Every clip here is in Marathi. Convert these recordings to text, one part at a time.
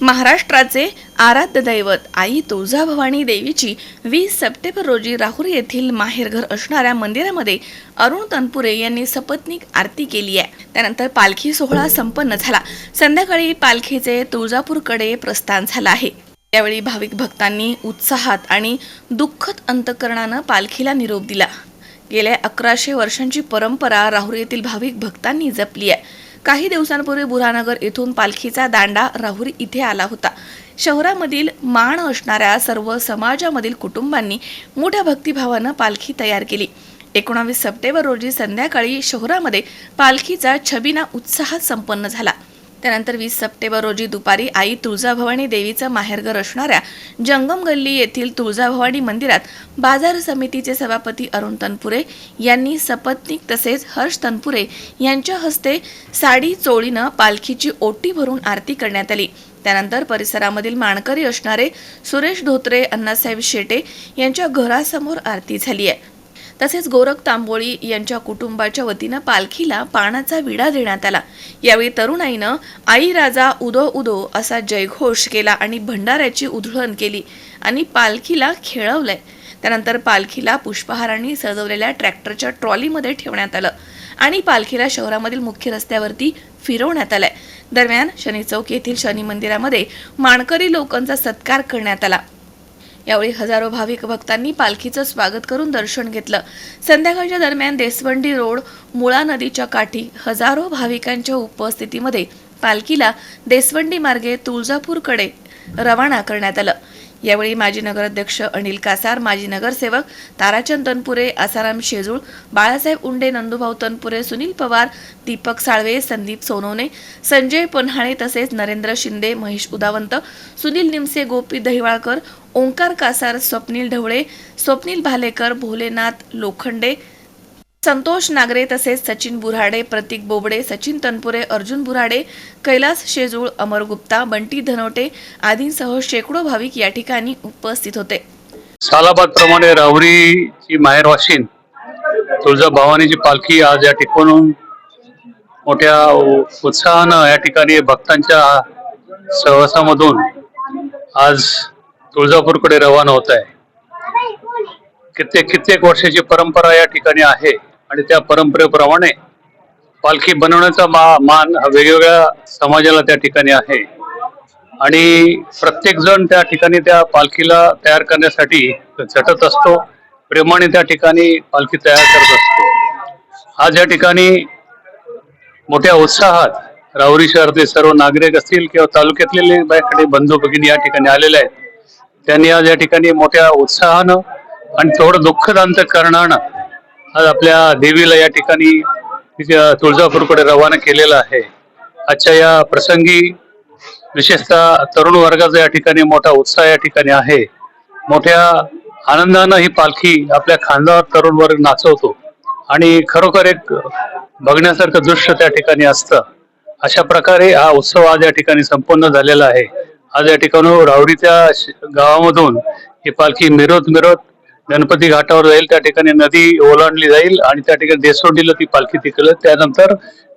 महाराष्ट्राचे आराध्य दैवत आई तुळजाभवानी देवीची वीस सप्टेंबर रोजी राहुरी येथील माहेरघर असणाऱ्या मंदिरामध्ये अरुण तनपुरे यांनी सपत्नीक आरती केली आहे. त्यानंतर पालखी सोहळा संपन्न झाला. संध्याकाळी पालखीचे तुळजापूरकडे प्रस्थान झालं आहे. यावेळी भाविक भक्तांनी उत्साहात आणि दुःखद अंतकरणानं पालखीला निरोप दिला. गेल्या अकराशे वर्षांची परंपरा राहुरी येथील भाविक भक्तांनी जपली आहे. काही दिवसांपूर्वी बुरानगर येथून पालखीचा दांडा राहुरी इथे आला होता. शहरामधील मान असणाऱ्या सर्व समाजामधील कुटुंबांनी मोठ्या भक्तिभावानं पालखी तयार केली. एकोणावीस सप्टेंबर रोजी संध्याकाळी शहरामध्ये पालखीचा छबिना उत्साहात संपन्न झाला. त्यानंतर वीस सप्टेंबर रोजी दुपारी आई तुळजाभवानी देवीचं माहेरघर असणाऱ्या जंगम गल्ली येथील तुळजाभवानी मंदिरात बाजार समितीचे सभापती अरुण तनपुरे यांनी सपत्नीक तसेच हर्ष तनपुरे यांच्या हस्ते साडी चोळीनं पालखीची ओटी भरून आरती करण्यात आली. त्यानंतर परिसरामधील माणकरी असणारे सुरेश धोत्रे अण्णासाहेब शेटे यांच्या घरासमोर आरती झाली आहे. तसेच गोरख तांबोळी यांच्या कुटुंबाच्या वतीनं पालखीला पानाचा विडा देण्यात आला. यावेळी तरुणाईनं आई राजा उदो उदो असा जयघोष केला आणि भंडाऱ्याची उधळण केली आणि पालखीला खेळवलंय. त्यानंतर पालखीला पुष्पहारांनी सजवलेल्या ट्रॅक्टरच्या ट्रॉलीमध्ये ठेवण्यात आलं आणि पालखीला शहरामधील मुख्य रस्त्यावरती फिरवण्यात आलंय. दरम्यान शनी चौक येथील शनी मंदिरामध्ये माणकरी लोकांचा सत्कार करण्यात आला. यावेळी हजारो भाविक भक्तांनी पालखीचं स्वागत करून दर्शन घेतलं. संध्याकाळच्या दरम्यान देसवंडी रोड मुळा नदीच्या काठी हजारो भाविकांच्या उपस्थितीमध्ये पालखीला देसवंडी मार्गे तुळजापूरकडे रवाना करण्यात आलं. यावेळी माजी नगराध्यक्ष अनिल कासार माजी नगरसेवक ताराचंद तनपुरे आसाराम शेजूळ बाळासाहेब उंडे नंदुभाऊ तनपुरे सुनील पवार दीपक साळवे संदीप सोनवणे संजय पन्हाळे तसेच नरेंद्र शिंदे महेश उदावंत सुनील निमसे गोपी दहिवाळकर ओंकार कासार स्वप्नील ढवळे स्वप्नील भालेकर भोलेनाथ लोखंडे संतोष नागरे तसेच सचिन बुराडे प्रतीक बोबडे सचिन तनपुरे अर्जुन बुराडे कैलास शेजूळ अमर गुप्ता बंटी धनोटे आदींसह शेकडो भाविक या ठिकाणी उपस्थित होते. सालाबाद प्रमाणे राहुरीची माहेर वाशिन तुळजा भवानीची पालखी आज या ठिकाणून मोठ्या उत्साहानं या ठिकाणी भक्तांच्या सहवासामधून आज तुळजापूरकडे रवाना होत आहे. कित्येक कित्येक वर्षाची परंपरा या ठिकाणी आहे आणि त्या परंपरेप्रमाणे पालखी बनवण्याचा मा मान हा वेगवेगळ्या समाजाला त्या ठिकाणी आहे. आणि प्रत्येक जण त्या ठिकाणी त्या पालखीला तयार करण्यासाठी झटत असतो. प्रेमाने त्या ठिकाणी पालखी तयार करत असतो. आज या ठिकाणी मोठ्या उत्साहात राहुरी शहरातले सर्व नागरिक असतील किंवा तालुक्यातले बायकडे बंधू भगिनी या ठिकाणी आलेले आहेत. त्यांनी आज या ठिकाणी मोठ्या उत्साहानं आणि थोडं दुःखद अंतकरणानं आज आपल्या देवीला या ठिकाणी तुळजापूरकडे रवाना केलेलं आहे. आजच्या या प्रसंगी विशेषतः तरुण वर्गाचा या ठिकाणी मोठा उत्साह या ठिकाणी आहे. मोठ्या आनंदानं ही पालखी आपल्या खांद्यावर तरुण वर्ग नाचवतो आणि खरोखर एक बघण्यासारखं दृश्य त्या ठिकाणी असतं. अशा प्रकारे हा उत्सव आज या ठिकाणी संपन्न झालेला आहे. आज या ठिकाणी राहुरीच्या श- गावामधून ही पालखी मिरवत मिरवत गणपती घाटावर जाईल. त्या ठिकाणी नदी ओलांडली जाईल आणि त्या ठिकाणी देसवंडीला ती पालखी तिकल त्यानंतर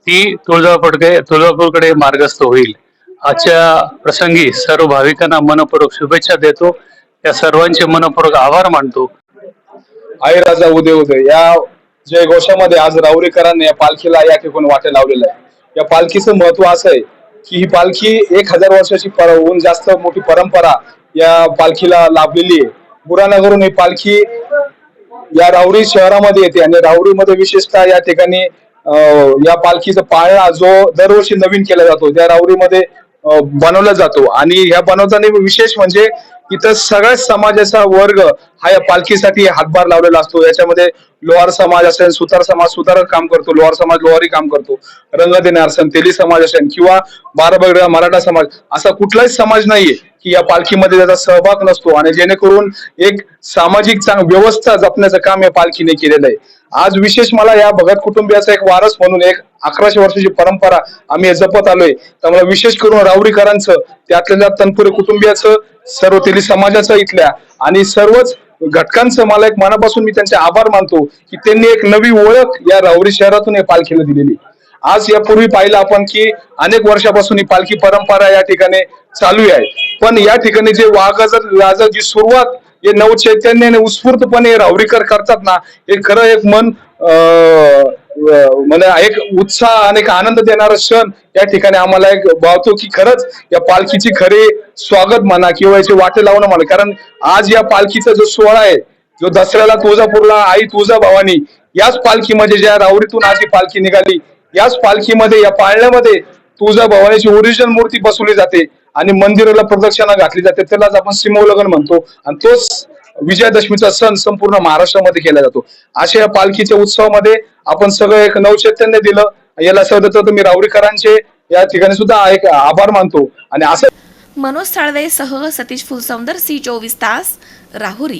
ती तुळजापूरकडे तुळजापूरकडे मार्गस्थ होईल. आजच्या प्रसंगी सर्व भाविकांना मनपूर्वक शुभेच्छा देतो. या सर्वांचे मनपूर्वक आभार मानतो. आई राजा उदय उदय या जय घोषामध्ये आज राऊरीकरांनी या पालखीला या ठिकाणी वाटे लावलेलं आहे. या पालखीचं महत्त्व असं आहे की ही पालखी एक हजार वर्षाची होऊन जास्त मोठी परंपरा या पालखीला लाभलेली आहे. बुरानगरून ही पालखी या राहुरी शहरामध्ये येते आणि राहुरीमध्ये विशेषतः या ठिकाणी या पालखीचा पाळणा जो दरवर्षी नवीन केला जातो त्या राहुरीमध्ये बनवला जातो. आणि ह्या बनवताना विशेष म्हणजे इथं सगळ्याच समाजाचा वर्ग हा या पालखीसाठी हातभार लावलेला असतो. याच्यामध्ये लोहार समाज असेल सुतार समाज सुतार काम करतो. लोहार समाज लोहारी काम करतो. रंग देणार असेल तेली समाज असेल किंवा बाराबगडा मराठा समाज असा कुठलाच समाज नाहीये की या पालखीमध्ये त्याचा सहभाग नसतो. आणि जेणेकरून एक सामाजिक चांग व्यवस्था जपण्याचं काम या पालखीने केलेलं आहे. आज विशेष मला या भगत कुटुंबियाचा एक वारस म्हणून एक अकराशे वर्षाची परंपरा आम्ही जपत आलोय. तर मला विशेष करून रावडीकरांचं त्यातल्या तनपुरे कुटुंबियाचं सर्व तेली समाजाचं इथल्या आणि सर्वच घटकांचं मला एक मनापासून मी त्यांचे आभार मानतो की त्यांनी एक नवी ओळख या रावरी शहरातून या पालखीला दिलेली. आज यापूर्वी पाहिलं आपण की अनेक वर्षापासून ही पालखी परंपरा या ठिकाणी चालू आहे. पण या ठिकाणी जे वाघजर राजाची सुरुवात हे नवचैतन्याने उत्स्फूर्तपणे राहुरीकर करतात ना हे खरं एक मन म्हणजे एक उत्साह आणि एक आनंद देणारा क्षण या ठिकाणी आम्हाला एक भावतो की खरंच या पालखीची खरे स्वागत म्हणा किंवा याची वाटे लावणं म्हणा. कारण आज या पालखीचा जो सोहळा आहे जो दसऱ्याला तुळजापूरला आई तुळजा भवानी याच पालखीमध्ये ज्या रावरीतून आज ही पालखी निघाली याच पालखीमध्ये या पाळण्यामध्ये तुळजा भवानीची ओरिजिनल मूर्ती बसवली जाते. आणि मंदिराला प्रदक्षिणा घातली जाते त्यालाच आपण सिमोलगन म्हणतो. आणि तोच विजयादशमीचा सण संपूर्ण महाराष्ट्रामध्ये केला जातो. अशा या पालखीच्या उत्सवामध्ये आपण सगळं एक नवचैतन्य दिलं. याला सर्वत्र तुम्ही राहुरीकरांचे या ठिकाणी सुद्धा एक आभार मानतो. आणि असं मनोज साळवे सह सतीश फुलसौंदर सी चोवीस तास राहुरी.